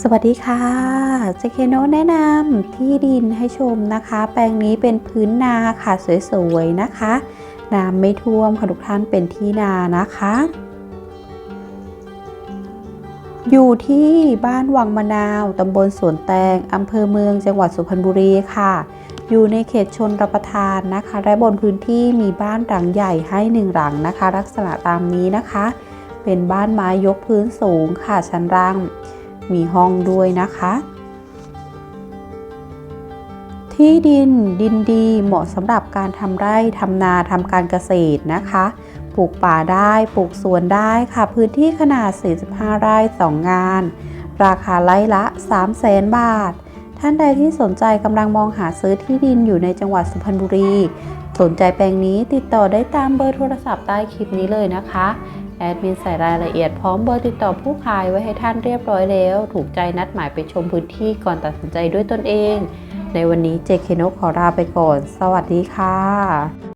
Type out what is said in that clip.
สวัสดีค่ะเจเคโนแนะนำที่ดินให้ชมนะคะ แปลงนี้เป็นพื้นนาค่ะสวยๆนะคะ น้ำไม่ท่วมค่ะทุกท่านเป็นที่นานะคะ อยู่ที่บ้านวังมะนาวตำบลสวนแตงอำเภอเมืองจังหวัดสุพรรณบุรีค่ะ อยู่ในเขตชนรับประทานนะคะและบนพื้นที่มีบ้านหลังใหญ่ให้หนึ่งหลังนะคะ ลักษณะตามนี้นะคะ เป็นบ้านไม้ยกพื้นสูงค่ะชั้นล่าง มีห้องด้วยนะคะ ที่ดินดินดีเหมาะสำหรับการทำไร่ทำนาทำการเกษตรนะคะ ปลูกป่าได้ปลูกสวนได้ค่ะพื้นที่ขนาด 45 ไร่ 2 งาน ราคาไร่ละ3 0 0แสนบาท ท่านใดที่สนใจกำลังมองหาซื้อที่ดินอยู่ในจังหวัดสุพรรณบุรีสนใจแปลงนี้ติดต่อได้ตามเบอร์โทรศัพท์ใต้คลิปนี้เลยนะคะ แอดมินใส่รายละเอียดพร้อมเบอร์ติดต่อผู้ขายไว้ให้ท่านเรียบร้อยแล้ว ถูกใจนัดหมายไปชมพื้นที่ก่อนตัดสินใจด้วยตนเอง ในวันนี้เจคเคนกขอลาไปก่อน สวัสดีค่ะ